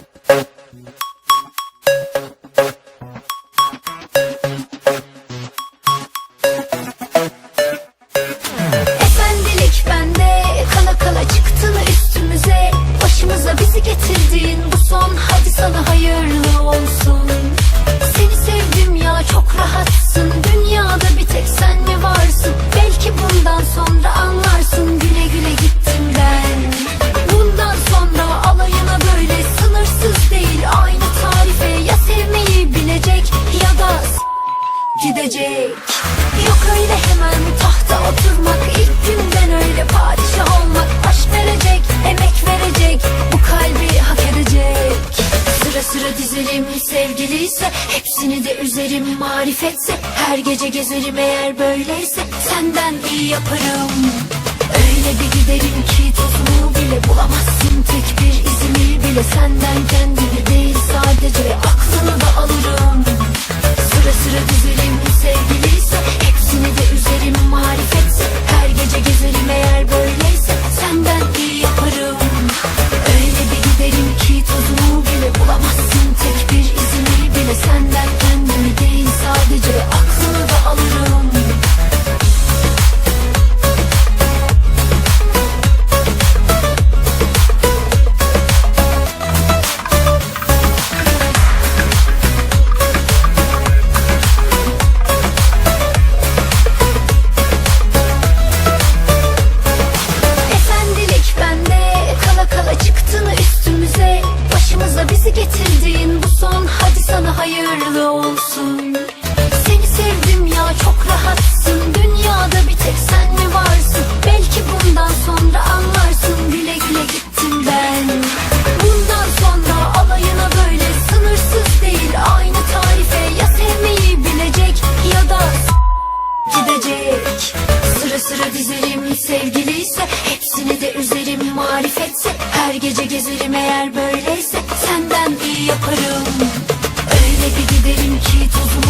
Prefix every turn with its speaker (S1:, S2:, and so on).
S1: Thank you. Gidecek Yok öyle hemen tahta oturmak. İlk günden öyle padişah olmak. Aşk verecek, emek verecek. Bu kalbi hak edecek. Sıra sıra dizelim. Sevgiliyse Hepsini de üzerim. Marifetse Her gece gezerim eğer böyleyse. Senden iyi yaparım. Öyle bir giderim ki tozunu bile bulamazsın. Tek bir izimi bile senden kendini sana hayırlı olsun. Seni sevdim ya çok rahatsın. Dünyada bir tek sen mi varsın? Belki bundan sonra anlarsın. Güle güle gittim ben. Bundan sonra alayına böyle Sınırsız değil. Aynı tarife Ya sevmeyi bilecek ya da gidecek. Sıra sıra dizerim sevgiliyse Hepsini de üzerim. Marifetse Her gece gezerim eğer böyleyse giderim ki tozumu